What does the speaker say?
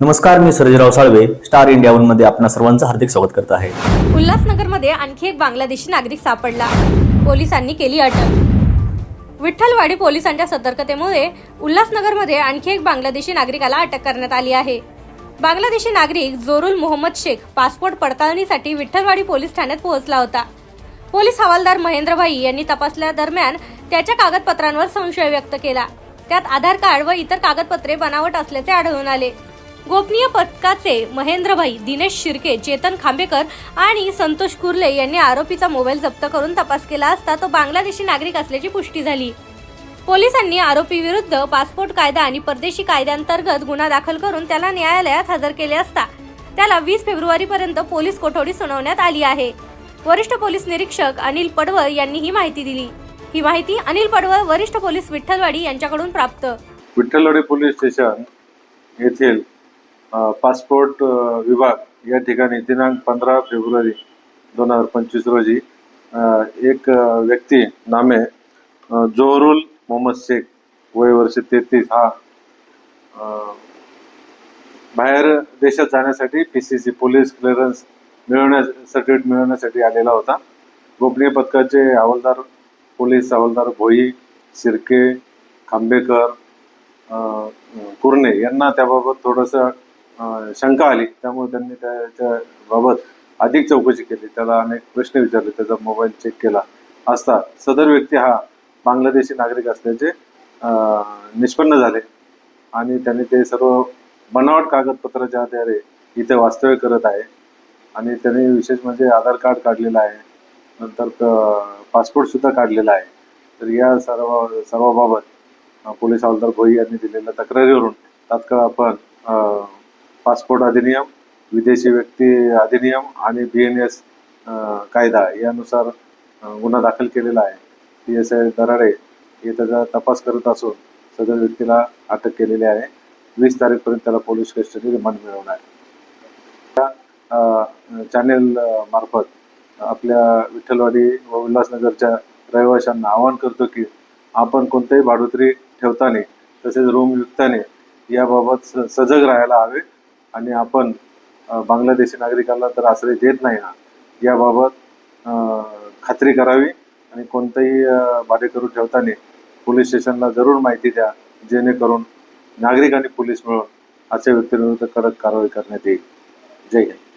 नमस्कार मी Sarjerao Salve star India वनमध्ये आपणा सर्वांचं हार्दिक स्वागत करत आहे. उल्हासनगरमध्ये आणखी एक बांगलादेशी नागरिक सापडला. पोलिसांनी केली अटक. विठ्ठलवाडी पोलिसांच्या सतर्कतेमुळे उल्हासनगरमध्ये आणखी एक बांगलादेशी नागरिकाला अटक करण्यात आली आहे. बांगलादेशी नागरिक जोरुल मोहम्मद शेख पासपोर्ट पडताळणीसाठी विठ्ठलवाडी पोलीस ठाण्यात पोहोचला होता. पोलीस हवालदार महेंद्रभाई यांनी तपासल्यादरम्यान त्याच्या कागदपत्रांवर संशय व्यक्त केला. त्यात आधार कार्ड व इतर कागदपत्रे बनावट असल्याचे आढळून आले. गोपनीय पथकाचे महेंद्रभाई दिनेश शिर्के चेतन खांबेकर आणि संतोष कुर्ले यांनी आरोपीचा मोबाईल जप्त करून तपास केला असता तो बांगलादेशी नागरिक असल्याची पुष्टी झाली. पोलिसांनी आरोपी विरुद्ध पासपोर्ट कायदा आणि परदेशी कायद्यांतर्गत गुन्हा दाखल करून त्याला न्यायालयात हजर केले असता त्याला वीस फेब्रुवारीपर्यंत पोलीस कोठडी सुनावण्यात आली आहे. वरिष्ठ पोलीस निरीक्षक अनिल पडवळ यांनी ही माहिती दिली. ही माहिती अनिल पडवळ वरिष्ठ पोलीस विठ्ठलवाडी यांच्याकडून प्राप्त. विठ्ठलवाडी पोलीस स्टेशन येथील पासपोर्ट विभाग या ठिकाणी दिनांक पंधरा फेब्रुवारी दोन हजार पंचवीस रोजी एक व्यक्ती नामे जोहरुल मोहम्मद शेख वय वर्ष तेहतीस. हा बाहेर देशात जाण्यासाठी P C C police clearance मिळवण्या सर्टिफिकेट मिळवण्यासाठी आलेला होता. गोपनीय पथकाचे हवालदार पोलीस हवालदार भोई शिर्के खांबेकर कुर्णे यांना त्याबाबत थोडंसं शंका आली. त्यामुळे त्यांनी त्याच्याबाबत अधिक चौकशी केली. त्याला अनेक प्रश्न विचारले. त्याचा मोबाईल चेक केला असता सदर व्यक्ती हा बांगलादेशी नागरिक असल्याचे निष्पन्न झाले. आणि त्यांनी ते सर्व बनावट कागदपत्राच्या आधारे इथे वास्तव्य करत आहे. आणि त्यांनी विशेष म्हणजे आधार कार्ड काढलेलं आहे. नंतर पासपोर्ट सुद्धा काढलेला आहे. तर या सर्व सर्वाबाबत पोलीस हवालदार भोई यांनी दिलेल्या तक्रारीवरून तात्काळ आपण पासपोर्ट अधिनियम विदेशी व्यक्ती अधिनियम आणि बी एन एस कायदा यानुसार गुन्हा दाखल केलेला आहे. पी एस आय दराडे हे त्याचा तपास करत असून सदर व्यक्तीला अटक केलेली आहे. वीस तारीखपर्यंत त्याला पोलीस कस्टडी रिमांड मिळवणार आहे. चॅनेल मार्फत आपल्या विठ्ठलवाडी व उल्हासनगरच्या रहिवाशांना आवाहन करतो की आपण कोणत्याही भाडोत्री ठेवताना तसेच रूम विकताना याबाबत स- सजग राहायला हवे. आणि आपण बांगलादेशी नागरिकांना तर आश्रय देत नाही ना याबाबत खात्री करावी आणि कोणतंही भाडेकरू ठेवताना पोलीस स्टेशनला जरूर माहिती द्या जेणेकरून नागरिक आणि पोलीस मिळून अशा व्यक्तीविरुद्ध कडक कारवाई करण्यात येईल. जय हिंद.